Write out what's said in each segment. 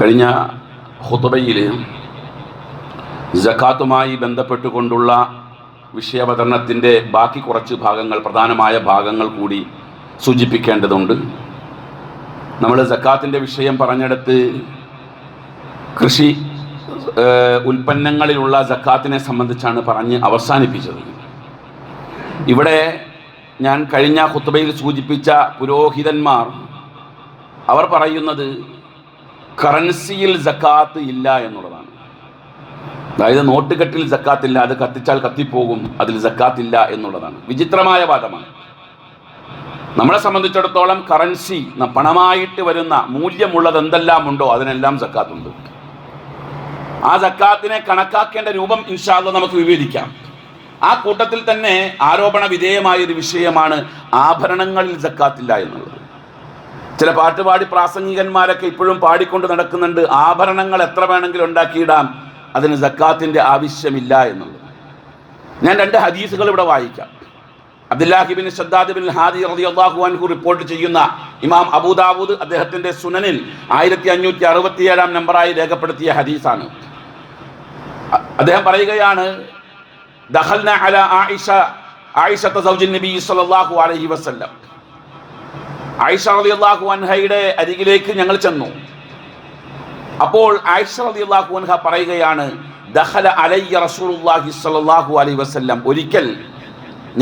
കഴിഞ്ഞ ഹുതുബയിൽ ജക്കാത്തുമായി ബന്ധപ്പെട്ടുകൊണ്ടുള്ള വിഷയാവതരണത്തിന്റെ ബാക്കി കുറച്ച് ഭാഗങ്ങൾ പ്രധാനമായ ഭാഗങ്ങൾ കൂടി സൂചിപ്പിക്കേണ്ടതുണ്ട്. നമ്മൾ ജക്കാത്തിന്റെ വിഷയം പറഞ്ഞെടുത്ത് കൃഷി ഉൽപ്പന്നങ്ങളിലുള്ള ജക്കാത്തിനെ സംബന്ധിച്ചാണ് പറഞ്ഞ് അവസാനിപ്പിച്ചത്. ഇവിടെ ഞാൻ കഴിഞ്ഞ കുത്തുബയിൽ സൂചിപ്പിച്ച പുരോഹിതന്മാർ അവർ പറയുന്നത് കറൻസിയിൽ ജക്കാത്ത് ഇല്ല എന്നുള്ളതാണ്. അതായത് നോട്ടുകെട്ടിൽ ജക്കാത്തില്ല അത് കത്തിച്ചാൽ കത്തിപ്പോകും അതിൽ ജക്കാത്തില്ല എന്നുള്ളതാണ്. വിചിത്രമായ വാദമാണ്. നമ്മളെ സംബന്ധിച്ചിടത്തോളം കറൻസി പണമായിട്ട് വരുന്ന മൂല്യമുള്ളത് എന്തെല്ലാം ഉണ്ടോ അതിനെല്ലാം ജക്കാത്തുണ്ട് ആ ജക്കാത്തിനെ കണക്കാക്കേണ്ട രൂപം ഇൻഷാല്ല നമുക്ക് വിവേദിക്കാം ആ കൂട്ടത്തിൽ തന്നെ ആരോപണ വിധേയമായ ഒരു വിഷയമാണ് ആഭരണങ്ങളിൽ ജക്കാത്തില്ല എന്നുള്ളത്. ചില പാട്ടുപാടി പ്രാസംഗികന്മാരൊക്കെ ഇപ്പോഴും പാടിക്കൊണ്ട് നടക്കുന്നുണ്ട്. ആഭരണങ്ങൾ എത്ര വേണമെങ്കിലും ഉണ്ടാക്കിയിടാം. അതിന് സക്കാത്തിന്റെ ആവശ്യമില്ല എന്നുള്ളത്. ഞാൻ രണ്ട് ഹദീസുകൾ ഇവിടെ വായിക്കാം. അബ്ദുല്ലാഹിബിൻ ഷദ്ദാദ് ബിൻ ഹാദി അള്ളാഹു അൻഹു റിപ്പോർട്ട് ചെയ്യുന്ന ഇമാം അബൂദാവൂദ് അദ്ദേഹത്തിന്റെ സുനനിൽ ആയിരത്തി അഞ്ഞൂറ്റി അറുപത്തി ഏഴാം നമ്പറായി രേഖപ്പെടുത്തിയ ഹദീസാണ്. അദ്ദേഹം പറയുകയാണ് ദഹൽ ആയിഷ ആയിഷത്തെ സൗജിൻ നബി സല്ലല്ലാഹു അലൈഹി വസല്ലം. ആയിഷ അള്ളാഹു അൻഹയുടെ അരികിലേക്ക് ഞങ്ങൾ ചെന്നു. അപ്പോൾ ആയിഷ അള്ളാഹു അൻഹ പറയുകയാണ് ദഹല അലയ്യ റസൂലുള്ളാഹി സ്വല്ലല്ലാഹു അലൈഹി വസല്ലം. ഒരിക്കൽ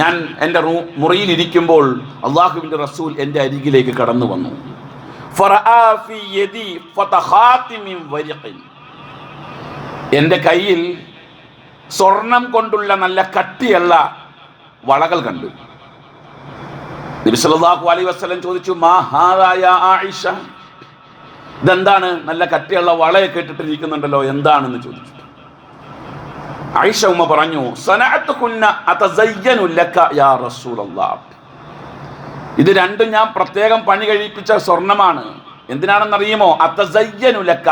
ഞാൻ എന്റെ മുറിയിൽ ഇരിക്കുമ്പോൾ അള്ളാഹുവിന്റെ റസൂൽ എന്റെ അരികിലേക്ക് കടന്നു വന്നു. എന്റെ കയ്യിൽ സ്വർണം കൊണ്ടുള്ള നല്ല കട്ടിയുള്ള വളകൾ കണ്ടു. നബി അലൈ വസല്ലം ചോദിച്ചു മാ ആയിഷ? ഇതെന്താണ്? നല്ല കട്ടിയുള്ള വളയൊക്കെ ഇട്ടിട്ടിരിക്കുന്നുണ്ടല്ലോ എന്താണെന്ന് ചോദിച്ചു. ആയിഷ ഉമ്മ പറഞ്ഞു ഇത് രണ്ടും ഞാൻ പ്രത്യേകം പണി കഴിപ്പിച്ച സ്വർണമാണ്. എന്തിനാണെന്നറിയുമോ? അതസയ്യനു ലക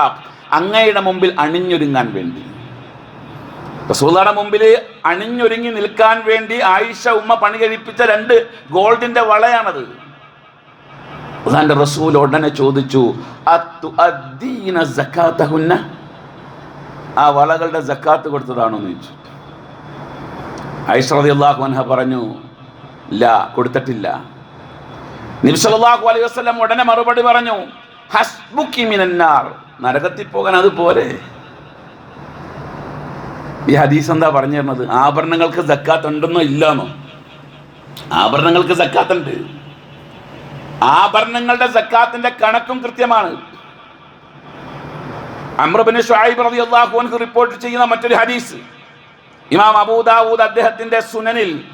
അങ്ങയുടെ മുമ്പിൽ അണിഞ്ഞൊരുങ്ങാൻ വേണ്ടി. റസൂലയുടെ മുമ്പിൽ അണിഞ്ഞൊരുങ്ങി നിൽക്കാൻ വേണ്ടി ആയിഷ ഉമ്മ പണി കഴിപ്പിച്ച രണ്ട് ഗോൾഡിന്റെ വളയാണത്. റസൂൽ ഉടനെ ചോദിച്ചു? ആ വളകളുടെ ജക്കാത്ത് കൊടുത്തതാണോ? എന്ന് ചോദിച്ചു. ആയിഷ റളിയല്ലാഹു അൻഹ പറഞ്ഞു ഇല്ല കൊടുത്തിട്ടില്ല. സല്ലല്ലാഹു അലൈഹി വസല്ലം ഉടനെ മറുപടി പറഞ്ഞു ഹസ്ബുക്കി മിനന്നാർ. നരകത്തിൽ പോകാൻ അതുപോലെ ഈ ഹദീസ് എന്താ പറഞ്ഞു തരുന്നത്? ആഭരണങ്ങൾക്ക് സക്കാത്ത് ഉണ്ടെന്നോ ഇല്ലെന്നോ? ആഭരണങ്ങൾക്ക് സക്കാത്തുണ്ട്. ആഭരണങ്ങളുടെ സക്കാത്തിന്റെ കണക്കും കൃത്യമാണ്. അമ്രബിന് ഷുഐബ് റളിയല്ലാഹു അൻഹു റിപ്പോർട്ട് ചെയ്യുന്ന മറ്റൊരു ഹദീസ്. ഇമാം അബൂദാവൂദ് അദ്ദേഹത്തിന്റെ സുനനിൽ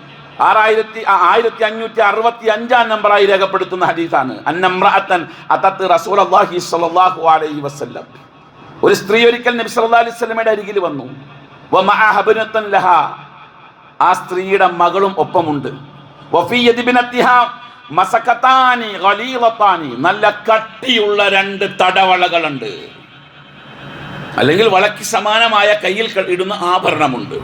ആറായിരത്തി ആയിരത്തി അഞ്ഞൂറ്റി അറുപത്തി അഞ്ചാം നമ്പറായി രേഖപ്പെടുത്തുന്ന ഹദീസാണ്. അന്നമ്രഅത്തൻ അതത്ത് റസൂലുള്ളാഹി സ്വല്ലല്ലാഹു അലൈഹി വസല്ലം. ഒരു സ്ത്രീ ഒരിക്കൽ നബി സല്ലല്ലാഹു അലൈഹി വസല്ലമയുടെ അരികിൽ വന്നു. ആ സ്ത്രീയുടെ മകളും ഒപ്പമുണ്ട്. നല്ല കട്ടിയുള്ള രണ്ട് തടവളകളുണ്ട്. അല്ലെങ്കിൽ വളയ്ക്ക് സമാനമായ കയ്യിൽ ഇടുന്ന ആഭരണമുണ്ട്.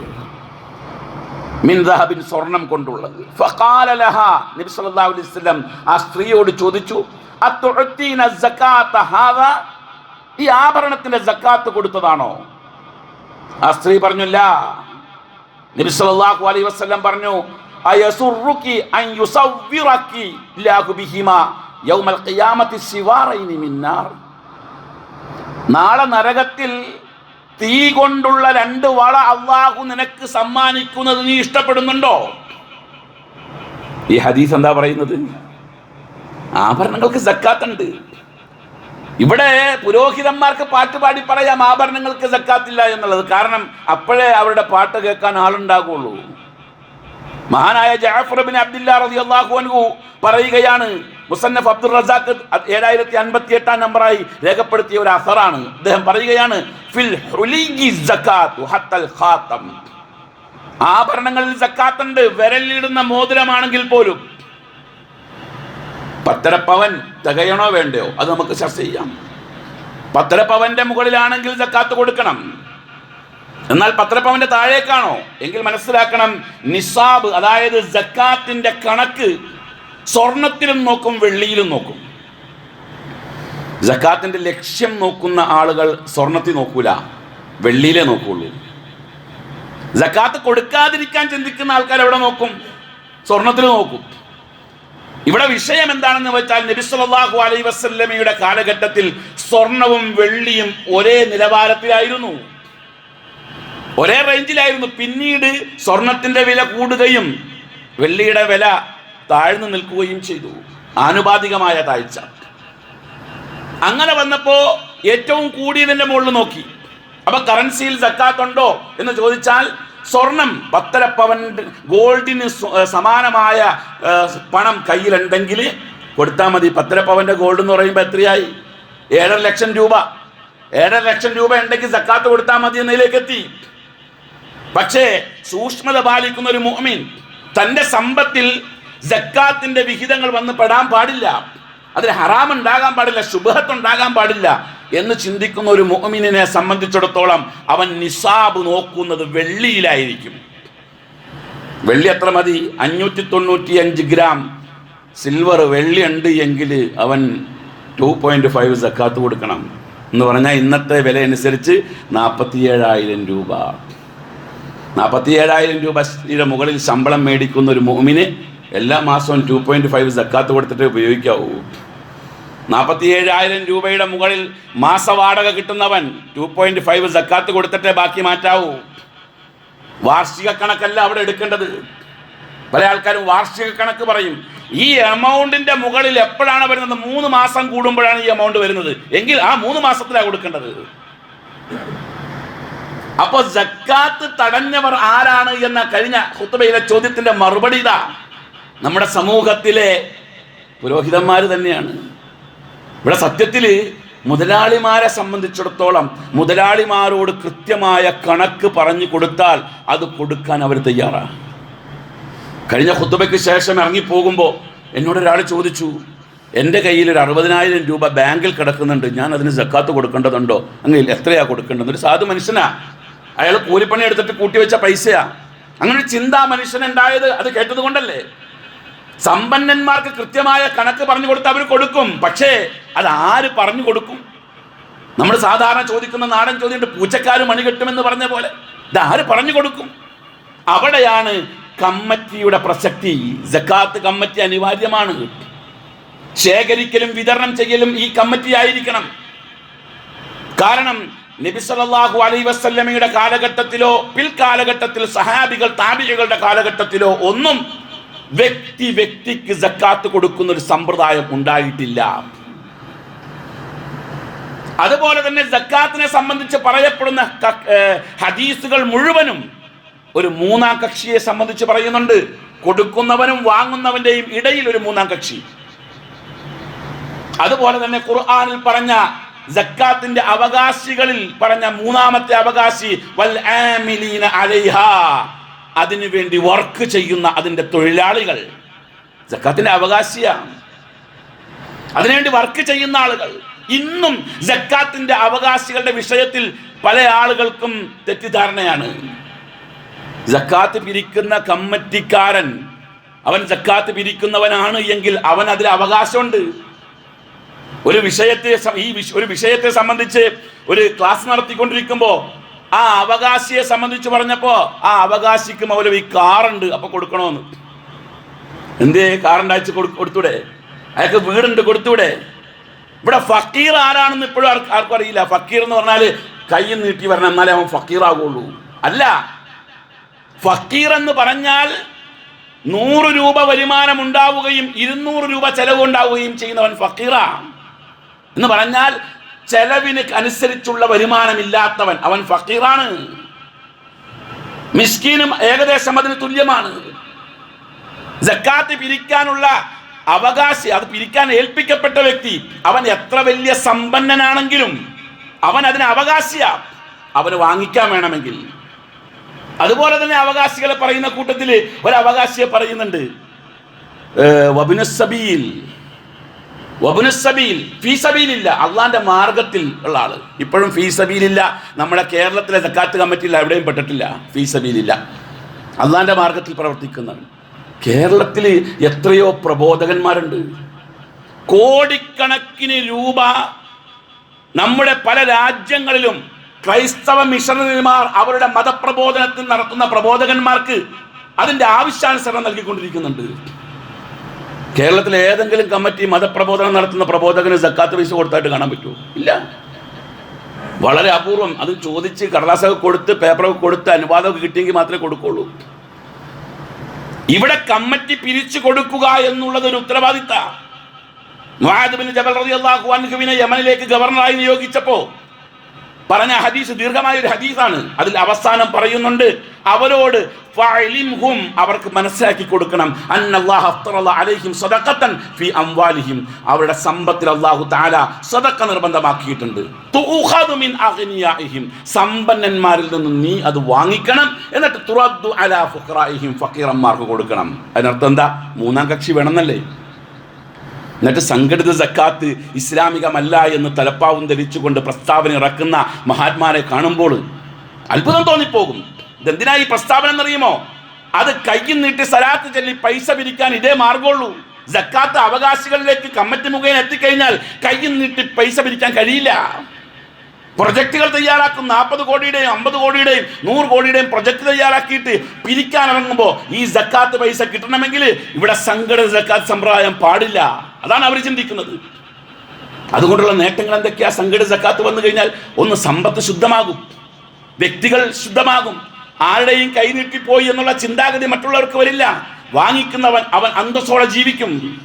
മിൻദഹബിൻ സ്വർണം കൊണ്ടുള്ളത്. ഫഖാല ലഹാ. നബി സല്ലല്ലാഹു അലൈഹി വസല്ലം ആ സ്ത്രീയോട് ചോദിച്ചു അത്തുഅത്തീന സകാത്ത ഹാദാ? ഈ ആഭരണത്തിന്റെ സക്കാത്ത് കൊടുത്തതാണോ? ആ സ്ത്രീ പറഞ്ഞില്ല. നബി സല്ലല്ലാഹു അലൈഹി വസല്ലം പറഞ്ഞു അൻ ബിഹിമാ യൗമൽ ഖിയാമത്തി മിന്നാർ. നാളെ നരകത്തിൽ തീ കൊണ്ടുള്ള രണ്ട് വള അള്ളാഹു നിനക്ക് സമ്മാനിക്കുന്നത് നീ ഇഷ്ടപ്പെടുന്നുണ്ടോ? ഈ ഹദീസ് എന്താ പറയുന്നത്? ആഭരണങ്ങൾക്ക് സക്കാത്തുണ്ട്. ഇവിടെ പുരോഹിതന്മാർക്ക് പാട്ട് പാടി പറയാം ആഭരണങ്ങൾക്ക് സക്കാത്തില്ല എന്നുള്ളത്. കാരണം അപ്പോഴേ അവരുടെ പാട്ട് കേൾക്കാൻ ആളുണ്ടാകുള്ളൂ. മഹാനായ ജാഫർ ബിൻ അബ്ദുല്ല അൻഹു പറയുകയാണ് മുസന്നഫ് അബ്ദുൾ റസാഖ് ഏഴായിരത്തി അൻപത്തി എട്ടാം നമ്പറായി രേഖപ്പെടുത്തിയ ഒരു അസറാണ്. അദ്ദേഹം പറയുകയാണ് ഫിൽ ആഭരണങ്ങളിൽ സക്കാത്തുണ്ട് വിരലിടുന്ന മോതിരമാണെങ്കിൽ പോലും. പത്തര പവൻ തികയണോ വേണ്ടയോ? അത് നമുക്ക് ചർച്ച ചെയ്യാം. പത്തര പവന്റെ മുകളിലാണെങ്കിൽ ജക്കാത്ത് കൊടുക്കണം. എന്നാൽ പത്രപ്പവന്റെ പവന്റെ താഴേക്കാണോ? എങ്കിൽ മനസ്സിലാക്കണം നിസാബ് അതായത് ജക്കാത്തിന്റെ കണക്ക് സ്വർണത്തിലും നോക്കും വെള്ളിയിലും നോക്കും. ജക്കാത്തിന്റെ ലക്ഷ്യം നോക്കുന്ന ആളുകൾ സ്വർണത്തിൽ നോക്കൂല വെള്ളിയിലേ നോക്കുള്ളൂ. ജക്കാത്ത് കൊടുക്കാതിരിക്കാൻ ചിന്തിക്കുന്ന ആൾക്കാർ എവിടെ നോക്കും? സ്വർണത്തിൽ നോക്കും. ഇവിടെ വിഷയം എന്താണെന്ന് വെച്ചാൽ നബിസ്വല്ലാഹു അലൈ വസല്ലമയുടെ കാലഘട്ടത്തിൽ സ്വർണവും വെള്ളിയും ഒരേ നിലവാരത്തിലായിരുന്നു. ഒരേ റേഞ്ചിലായിരുന്നു. പിന്നീട് സ്വർണത്തിന്റെ വില കൂടുകയും വെള്ളിയുടെ വില താഴ്ന്നു നിൽക്കുകയും ചെയ്തു. ആനുപാതികമായ താഴ്ച. അങ്ങനെ വന്നപ്പോൾ ഏറ്റവും കൂടിയതിന്റെ മുകളിൽ നോക്കി. അപ്പൊ കറൻസിയിൽ സക്കാത്തുണ്ടോ എന്ന് ചോദിച്ചാൽ സ്വർണം പത്തര പവൻ ഗോൾഡിന് സമാനമായ പണം കയ്യിലുണ്ടെങ്കിൽ കൊടുത്താൽ മതി. പത്തര പവന്റെ ഗോൾഡ് എന്ന് പറയുമ്പോൾ എത്രയായി? ഏഴര ലക്ഷം രൂപ. ഏഴര ലക്ഷം രൂപ ഉണ്ടെങ്കിൽ സക്കാത്ത് കൊടുത്താൽ മതി എന്നതിലേക്ക് എത്തി. പക്ഷേ സൂക്ഷ്മത പാലിക്കുന്ന ഒരു മോമിൻ തന്റെ സമ്പത്തിൽ ജക്കാത്തിന്റെ വിഹിതങ്ങൾ വന്ന് പെടാൻ പാടില്ല. അതിന് ഹറാം ഉണ്ടാകാൻ പാടില്ല ശുഭത്വം ഉണ്ടാകാൻ പാടില്ല. എന്ന് ചിന്തിക്കുന്ന ഒരു മോമിനെ സംബന്ധിച്ചിടത്തോളം അവൻ നിസാബ് നോക്കുന്നത് വെള്ളിയിലായിരിക്കും. വെള്ളി എത്ര മതി? അഞ്ഞൂറ്റി തൊണ്ണൂറ്റി അഞ്ച് ഗ്രാം. സിൽവർ വെള്ളി ഉണ്ട് എങ്കിൽ അവൻ ടു പോയിന്റ് ഫൈവ് സക്കാത്ത് കൊടുക്കണം. എന്ന് പറഞ്ഞാൽ ഇന്നത്തെ വില അനുസരിച്ച് നാൽപ്പത്തി ഏഴായിരം രൂപ. നാൽപ്പത്തി ഏഴായിരം രൂപയുടെ മുകളിൽ ശമ്പളം മേടിക്കുന്ന ഒരു മോമിന് എല്ലാ മാസവും ടു പോയിന്റ് ഫൈവ് സക്കാത്ത് കൊടുത്തിട്ട് ഉപയോഗിക്കാവൂ. നാൽപ്പത്തി ഏഴായിരം രൂപയുടെ മുകളിൽ മാസവാടക കിട്ടുന്നവൻ ടു പോയിന്റ് ഫൈവ് സക്കാത്ത് കൊടുത്തിട്ടേ ബാക്കി മാറ്റാവൂ. വാർഷിക കണക്കല്ല അവിടെ എടുക്കേണ്ടത്. പല ആൾക്കാരും വാർഷിക കണക്ക് പറയും. ഈ എമൗണ്ടിന്റെ മുകളിൽ എപ്പോഴാണ് വരുന്നത്? മൂന്ന് മാസം കൂടുമ്പോഴാണ് ഈ എമൗണ്ട് വരുന്നത്. എങ്കിൽ ആ മൂന്ന് മാസത്തിലാണ് കൊടുക്കേണ്ടത്. അപ്പോൾ ജക്കാത്ത് തടഞ്ഞവർ ആരാണ് എന്ന കഴിഞ്ഞ ഹുത്തുബയിലെ ചോദ്യത്തിന്റെ മറുപടി ഇതാ. നമ്മുടെ സമൂഹത്തിലെ പുരോഹിതന്മാർ തന്നെയാണ്. ഇവിടെ സത്യത്തിൽ മുതലാളിമാരെ സംബന്ധിച്ചിടത്തോളം മുതലാളിമാരോട് കൃത്യമായ കണക്ക് പറഞ്ഞു കൊടുത്താൽ അത് കൊടുക്കാൻ അവർ തയ്യാറാണ്. കഴിഞ്ഞ കുത്തുബയ്ക്ക് ശേഷം ഇറങ്ങിപ്പോകുമ്പോൾ എന്നോട് ഒരാൾ ചോദിച്ചു എന്റെ കയ്യിൽ ഒരു അറുപതിനായിരം രൂപ ബാങ്കിൽ കിടക്കുന്നുണ്ട് ഞാൻ അതിന് ജക്കാത്ത് കൊടുക്കേണ്ടതുണ്ടോ? അങ്ങനെ എത്രയാ കൊടുക്കേണ്ടത്? ഒരു സാധു മനുഷ്യനാ. അയാൾ കൂലിപ്പണി എടുത്തിട്ട് കൂട്ടിവെച്ച പൈസയാ. അങ്ങനെ ഒരു ചിന്ത മനുഷ്യനുണ്ടായത് അത് കേട്ടത് കൊണ്ടല്ലേ? സമ്പന്നന്മാർക്ക് കൃത്യമായ കണക്ക് പറഞ്ഞു കൊടുത്ത് അവർ കൊടുക്കും. പക്ഷേ അത് ആര് പറഞ്ഞു കൊടുക്കും? നമ്മൾ സാധാരണ ചോദിക്കുന്ന നാടൻ ചോദ്യമുണ്ട് പൂച്ചക്കാർ മണി കെട്ടുമെന്ന് പറഞ്ഞ പോലെ. ഇത് ആര് പറഞ്ഞു കൊടുക്കും? അവിടെയാണ് കമ്മറ്റിയുടെ പ്രസക്തി. ജക്കാത്ത് കമ്മറ്റി അനിവാര്യമാണ്. ശേഖരിക്കലും വിതരണം ചെയ്യലും ഈ കമ്മിറ്റി ആയിരിക്കണം. കാരണം നബി സല്ലല്ലാഹു അലൈഹി വസല്ലമയുടെ കാലഘട്ടത്തിലോ പിൽക്കാലഘട്ടത്തിൽ സഹാബികൾ താബികളുടെ കാലഘട്ടത്തിലോ ഒന്നും വ്യക്തി വ്യക്തിക്ക് സക്കാത്ത് കൊടുക്കുന്ന ഒരു സമ്പ്രദായം ഉണ്ടായിട്ടില്ല. അതുപോലെ തന്നെ സക്കാത്തിനെ സംബന്ധിച്ച് പറയപ്പെടുന്ന ഹദീസുകൾ മുഴുവനും ഒരു മൂന്നാം കക്ഷിയെ സംബന്ധിച്ച് പറയുന്നുണ്ട്. കൊടുക്കുന്നവനും വാങ്ങുന്നവന്റെയും ഇടയിൽ ഒരു മൂന്നാം കക്ഷി. അതുപോലെ തന്നെ ഖുർആാനിൽ പറഞ്ഞ ജക്കാത്തിന്റെ അവകാശികളിൽ പറഞ്ഞ മൂന്നാമത്തെ അവകാശി വൽ ആമിലീന അലൈഹാ. അതിനു വേണ്ടി വർക്ക് ചെയ്യുന്ന അതിന്റെ തൊഴിലാളികൾ. ജക്കാത്തിന്റെ അവകാശിയാണ് അതിനുവേണ്ടി വർക്ക് ചെയ്യുന്ന ആളുകൾ. ഇന്നും ജക്കാത്തിന്റെ അവകാശികളുടെ വിഷയത്തിൽ പല ആളുകൾക്കും തെറ്റിദ്ധാരണയാണ്. ജക്കാത്ത് പിരിക്കുന്ന കമ്മറ്റിക്കാരൻ അവൻ ജക്കാത്ത് പിരിക്കുന്നവനാണ് എങ്കിൽ അവൻ അതിൽ അവകാശമുണ്ട്. ഒരു വിഷയത്തെ ഈ ഒരു വിഷയത്തെ സംബന്ധിച്ച് ഒരു ക്ലാസ് നടത്തിക്കൊണ്ടിരിക്കുമ്പോൾ ആ അവകാശിയെ സംബന്ധിച്ച് പറഞ്ഞപ്പോ ആ അവകാശിക്ക് മൗലവി കാറുണ്ട് അപ്പൊ കൊടുക്കണോന്ന്. എന്തേ കാറിന്റെ അയച്ച് കൊടു- കൊടുത്തൂടെ? അയാൾക്ക് വീടുണ്ട് കൊടുത്തൂടെ? ഇവിടെ ഫക്കീർ ആരാണെന്ന് ഇപ്പോഴും ആർക്ക് അറിയില്ല. ഫക്കീർ എന്ന് പറഞ്ഞാൽ കൈ നീട്ടി വരണം എന്നാലേ അവൻ ഫക്കീർ ആകുള്ളൂ അല്ല ഫക്കീർ എന്ന് പറഞ്ഞാൽ നൂറ് രൂപ വരുമാനം ഉണ്ടാവുകയും ഇരുന്നൂറ് രൂപ ചെലവ് ഉണ്ടാവുകയും ചെയ്യുന്നവൻ ഫക്കീറാണ് എന്ന് പറഞ്ഞാൽ ചെലവിന് അനുസരിച്ചുള്ള വരുമാനമില്ലാത്തവൻ അവൻ ഫക്കീറാണ്. മിസ്കീനും ഏകദേശം അതിന് തുല്യമാണ്. ജക്കാത്ത് പിരിക്കാനുള്ള അവകാശി അത് പിരിക്കാൻ ഏൽപ്പിക്കപ്പെട്ട വ്യക്തി അവൻ എത്ര വലിയ സമ്പന്നനാണെങ്കിലും അവൻ അതിന് അവകാശിയാ. അവന് വാങ്ങിക്കാൻ വേണമെങ്കിൽ. അതുപോലെ തന്നെ അവകാശികളെ പറയുന്ന കൂട്ടത്തിൽ ഒരു പറയുന്നുണ്ട് വബിനുസ്സബീൽ വബുനുസബീൽ ഫീസബീലില്ല അള്ളാന്റെ മാർഗത്തിൽ ഉള്ള ആൾ. ഇപ്പോഴും ഫീസബീലില്ല നമ്മുടെ കേരളത്തിലെ സക്കാത്ത് കമ്മിറ്റിയിൽ എവിടെയും പെട്ടിട്ടില്ല. ഫീസബീലില്ല അള്ളാന്റെ മാർഗത്തിൽ പ്രവർത്തിക്കുന്നവൻ. കേരളത്തിൽ എത്രയോ പ്രബോധകന്മാരുണ്ട്. കോടിക്കണക്കിന് രൂപ നമ്മുടെ പല രാജ്യങ്ങളിലും ക്രൈസ്തവ മിഷണറിമാർ അവരുടെ മതപ്രബോധനത്തിൽ നടത്തുന്ന പ്രബോധകന്മാർക്ക് അതിന്റെ ആവശ്യാനുസരണം നൽകിക്കൊണ്ടിരിക്കുന്നുണ്ട്. കേരളത്തിലെ ഏതെങ്കിലും കമ്മിറ്റി മതപ്രബോധനം നടത്തുന്ന പ്രബോധകന് സക്കാത്ത് പൈസ കൊടുത്തായിട്ട് കാണാൻ പറ്റുമോ? ഇല്ല. വളരെ അപൂർവം. അത് ചോദിച്ച് കടലാസൊക്കെ കൊടുത്ത് പേപ്പറൊക്കെ കൊടുത്ത് അനുവാദമൊക്കെ കിട്ടിയെങ്കിൽ മാത്രമേ കൊടുക്കുള്ളൂ. ഇവിടെ കമ്മിറ്റി പിരിച്ചു കൊടുക്കുക എന്നുള്ളത് ഒരു ഉത്തരവാദിത്ത. മുഹാദബിൻ ജബൽ അൻഹുവിനെ യമനിലേക്ക് ഗവർണറായി നിയോഗിച്ചപ്പോ പറഞ്ഞ ഹദീസ് ദീർഘമായ ഒരു ഹദീസാണ്. അതിൽ അവസാനം പറയുന്നുണ്ട് അവരോട് അവർക്ക് മനസ്സിലാക്കി കൊടുക്കണം. അലൈഹിം സദഖത്തൻ ഫി അംവാലിഹിം. അവരുടെ സമ്പത്തിൽ അള്ളാഹു താല സദഖ നിർബന്ധമാക്കിയിട്ടുണ്ട്. സമ്പന്നന്മാരിൽ നിന്ന് നീ അത് വാങ്ങിക്കണം. എന്നിട്ട് തുറദ്ദു അലാ ഫക്കീറന്മാർക്ക് കൊടുക്കണം. അതിനർത്ഥം എന്താ? മൂന്നാം കക്ഷി വേണമെന്നല്ലേ? എന്നിട്ട് സംഘടിത സക്കാത്ത് ഇസ്ലാമികമല്ല എന്ന് തലപ്പാവും ധരിച്ചുകൊണ്ട് പ്രസ്താവന ഇറക്കുന്ന മഹാത്മാരെ കാണുമ്പോൾ അത്ഭുതം തോന്നിപ്പോകും. ഇതെന്തിനാ ഈ പ്രസ്താവന എന്നറിയുമോ? അത് കയ്യിൽ നീട്ടി സലാത്ത് ചൊല്ലി പൈസ പിരിക്കാൻ ഇതേ മാർഗമുള്ളൂ. സക്കാത്ത് അവകാശികളിലേക്ക് കമ്മിറ്റി മുഖേന എത്തിക്കഴിഞ്ഞാൽ കയ്യിൽ നീട്ടി പൈസ പിരിക്കാൻ കഴിയില്ല. പ്രൊജക്ടുകൾ തയ്യാറാക്കും നാൽപ്പത് കോടിയുടെയും അമ്പത് കോടിയുടെയും നൂറ് കോടിയുടെയും പ്രൊജക്ട് തയ്യാറാക്കിയിട്ട് പിരിക്കാൻ ഇറങ്ങുമ്പോൾ ഈ ജക്കാത്ത് പൈസ കിട്ടണമെങ്കിൽ ഇവിടെ സംഘടിത ജക്കാത്ത് സമ്പ്രദായം പാടില്ല. അതാണ് അവർ ചിന്തിക്കുന്നത്. അതുകൊണ്ടുള്ള നേട്ടങ്ങൾ എന്തൊക്കെയാ? സംഘടിത ജക്കാത്ത് വന്നു കഴിഞ്ഞാൽ ഒന്ന് സമ്പത്ത് ശുദ്ധമാകും. വ്യക്തികൾ ശുദ്ധമാകും. ആരുടെയും കൈ നീട്ടിപ്പോയി എന്നുള്ള ചിന്താഗതി മറ്റുള്ളവർക്ക് വരില്ല. വാങ്ങിക്കുന്നവൻ അവൻ അന്തസ്സോടെ ജീവിക്കും.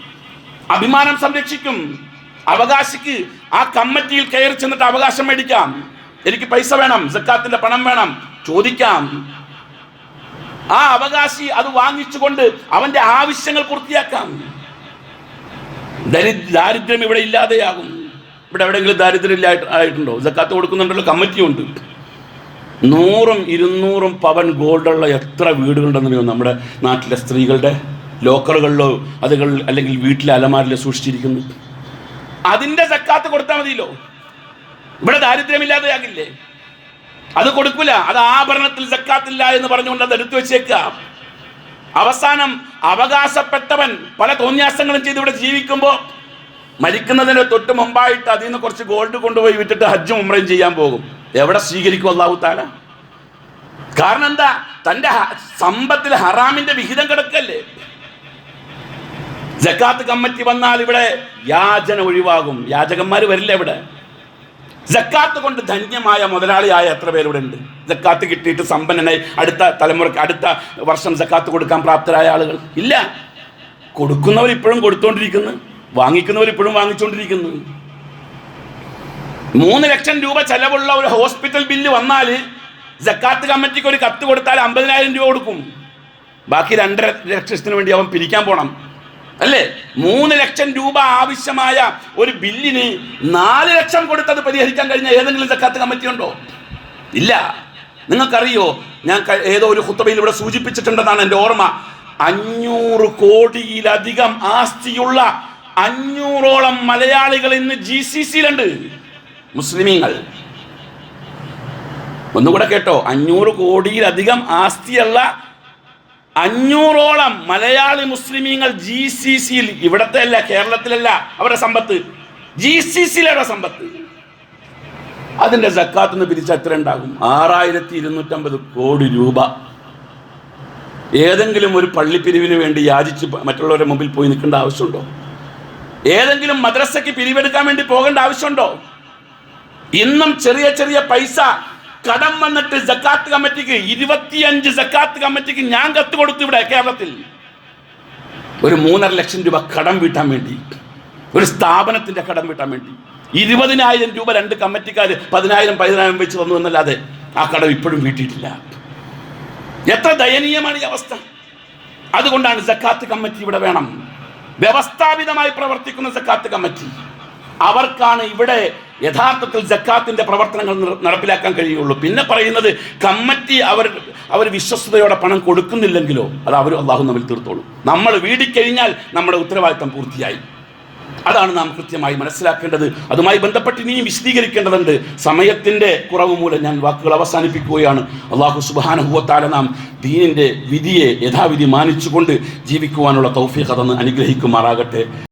അഭിമാനം സംരക്ഷിക്കും. അവകാശിക്ക് ആ കമ്മിറ്റിയിൽ കയറി ചെന്നിട്ട് അവകാശം മേടിക്കാം. എനിക്ക് പൈസ വേണം സക്കാത്തിന്റെ പണം വേണം ചോദിക്കാം. ആ അവകാശി അത് വാങ്ങിച്ചുകൊണ്ട് അവന്റെ ആവശ്യങ്ങൾ പൂർത്തിയാക്കാം. ദരി ദാരിദ്ര്യം ഇവിടെ ഇല്ലാതെയാകും. ഇവിടെ എവിടെയെങ്കിലും ദാരിദ്ര്യം ഇല്ലായിട്ട് ആയിട്ടുണ്ടോ? സക്കാത്ത് കൊടുക്കുന്നുണ്ടല്ലോ കമ്മിറ്റിയുണ്ട്. നൂറും ഇരുന്നൂറും പവൻ ഗോൾഡുള്ള എത്ര വീടുകളുണ്ടെന്നറിയോ നമ്മുടെ നാട്ടിലെ സ്ത്രീകളുടെ ലോക്കറുകളിലോ അതുകൾ അല്ലെങ്കിൽ വീട്ടിലെ അലമാരിലോ സൂക്ഷിച്ചിരിക്കുന്നു. അതിന്റെ സക്കാത്ത് കൊടുത്താൽ മതിയല്ലോ. ഇവിടെ ദാരിദ്ര്യമില്ലാതെയാകില്ലേ? അത് കൊടുക്കില്ല അത് ആഭരണത്തിൽ സക്കാത്തില്ല എന്ന് പറഞ്ഞുകൊണ്ട് അത് എടുത്തു വെച്ചേക്ക. അവസാനം അവകാശപ്പെട്ടവൻ പല തോന്നിയാസങ്ങളും ചെയ്ത് ഇവിടെ ജീവിക്കുമ്പോൾ മരിക്കുന്നതിന് തൊട്ട് മുമ്പായിട്ട് അതിൽ നിന്ന് കുറച്ച് ഗോൾഡ് കൊണ്ടുപോയി വിറ്റിട്ട് ഹജ്ജും ഉമ്രയും ചെയ്യാൻ പോകും. എവിടെ സ്വീകരിക്കും അള്ളാഹു താല കാരണം എന്താ? തന്റെ സമ്പത്തിൽ ഹറാമിന്റെ വിഹിതം കിടക്കല്ലേ? ജക്കാത്ത് കമ്മിറ്റി വന്നാൽ ഇവിടെ യാചന ഒഴിവാകും. യാചകന്മാർ വരില്ല ഇവിടെ. ജക്കാത്ത് കൊണ്ട് ധന്യമായ മുതലാളിയായ എത്ര പേരിവിടെ ഉണ്ട്? ജക്കാത്ത് കിട്ടിയിട്ട് സമ്പന്നനായി അടുത്ത തലമുറയ്ക്ക് അടുത്ത വർഷം ജക്കാത്ത് കൊടുക്കാൻ പ്രാപ്തരായ ആളുകൾ ഇല്ല. കൊടുക്കുന്നവർ ഇപ്പോഴും കൊടുത്തോണ്ടിരിക്കുന്നു. വാങ്ങിക്കുന്നവർ ഇപ്പോഴും വാങ്ങിച്ചുകൊണ്ടിരിക്കുന്നു മൂന്ന് ലക്ഷം രൂപ ചെലവുള്ള ഒരു ഹോസ്പിറ്റൽ ബില്ല് വന്നാൽ ജക്കാത്ത് കമ്മിറ്റിക്ക് ഒരു കത്ത് കൊടുത്താൽ അമ്പതിനായിരം രൂപ കൊടുക്കും. ബാക്കി രണ്ടര ലക്ഷത്തിന് വേണ്ടി അവൻ പിരിക്കാൻ പോണം. അല്ലേ? മൂന്ന് ലക്ഷം രൂപ ആവശ്യമായ ഒരു ബില്ലിന് നാല് ലക്ഷം കൊടുത്തത് പരിഹരിക്കാൻ കഴിഞ്ഞ ഏതെങ്കിലും ജക്കാത്ത് കമ്മിറ്റി ഉണ്ടോ? ഇല്ല. നിങ്ങൾക്കറിയോ? ഞാൻ ഏതോ ഒരു കുത്തബയിൽ ഇവിടെ സൂചിപ്പിച്ചിട്ടുണ്ടെന്നാണ് എന്റെ ഓർമ്മ. അഞ്ഞൂറ് കോടിയിലധികം ആസ്തിയുള്ള അഞ്ഞൂറോളം മലയാളികൾ ഇന്ന് ജി സി സിയിലുണ്ട് മുസ്ലിമീങ്ങൾ. ഒന്നുകൂടെ കേട്ടോ അഞ്ഞൂറ് കോടിയിലധികം ആസ്തിയുള്ള അഞ്ഞൂറോളം മലയാളി മുസ്ലിമീങ്ങൾ ജി സി സിയിൽ ഇവിടത്തെ അല്ല കേരളത്തിലല്ല അവരുടെ സമ്പത്ത്. ജി സി സിയിലെ സമ്പത്ത്. അതിന്റെ സക്കാത്ത് നിന്ന് പിരിച്ച എത്ര ഉണ്ടാകും? ആറായിരത്തി ഇരുന്നൂറ്റമ്പത് കോടി രൂപ. ഏതെങ്കിലും ഒരു പള്ളിപ്പിരിവിന് വേണ്ടി യാചിച്ച് മറ്റുള്ളവരുടെ മുമ്പിൽ പോയി നിൽക്കേണ്ട ആവശ്യമുണ്ടോ? ഏതെങ്കിലും മദ്രസയ്ക്ക് പിരിവെടുക്കാൻ വേണ്ടി പോകേണ്ട ആവശ്യമുണ്ടോ? ഇന്നും ചെറിയ ചെറിയ പൈസ കടം വന്നിട്ട് ജക്കാത്ത് കമ്മിറ്റിക്ക് ഇരുപത്തിയഞ്ച് ജക്കാത്ത് കമ്മിറ്റിക്ക് ഞാൻ കത്ത് കൊടുത്തു ഇവിടെ കേരളത്തിൽ. ഒരു മൂന്നര ലക്ഷം രൂപ കടം വീട്ടാൻ വേണ്ടി ഒരു സ്ഥാപനത്തിന്റെ കടം വീട്ടാൻ വേണ്ടി. ഇരുപതിനായിരം രൂപ രണ്ട് കമ്മിറ്റിക്കാർ പതിനായിരം പതിനായിരം വെച്ച് വന്നു എന്നല്ലാതെ ആ കടം ഇപ്പോഴും വീട്ടിയിട്ടില്ല. എത്ര ദയനീയമാണ് ഈ അവസ്ഥ. അതുകൊണ്ടാണ് സക്കാത്ത് കമ്മിറ്റി ഇവിടെ വേണം. വ്യവസ്ഥാപിതമായി പ്രവർത്തിക്കുന്ന സക്കാത്ത് കമ്മിറ്റി. അവർക്കാണ് ഇവിടെ യഥാർത്ഥത്തിൽ ജക്കാത്തിന്റെ പ്രവർത്തനങ്ങൾ നടപ്പിലാക്കാൻ കഴിയുള്ളൂ. പിന്നെ പറയുന്നത് കമ്മിറ്റി അവർ അവർ വിശ്വസ്തയോടെ പണം കൊടുക്കുന്നില്ലെങ്കിലോ അത് അവർ അള്ളാഹു നമ്മൾ തീർത്തോളൂ. നമ്മൾ വീടിക്കഴിഞ്ഞാൽ നമ്മുടെ ഉത്തരവാദിത്തം പൂർത്തിയായി. അതാണ് നാം കൃത്യമായി മനസ്സിലാക്കേണ്ടത്. അതുമായി ബന്ധപ്പെട്ട് ഇനിയും വിശദീകരിക്കേണ്ടതുണ്ട്. സമയത്തിന്റെ കുറവ് മൂലം ഞാൻ വാക്കുകൾ അവസാനിപ്പിക്കുകയാണ്. അള്ളാഹു സുബാനുഭവത്താല നാം ദീനിന്റെ വിധിയെ യഥാവിധി മാനിച്ചുകൊണ്ട് ജീവിക്കുവാനുള്ള തൗഫീഖ് അതെന്ന് അനുഗ്രഹിക്കുമാറാകട്ടെ.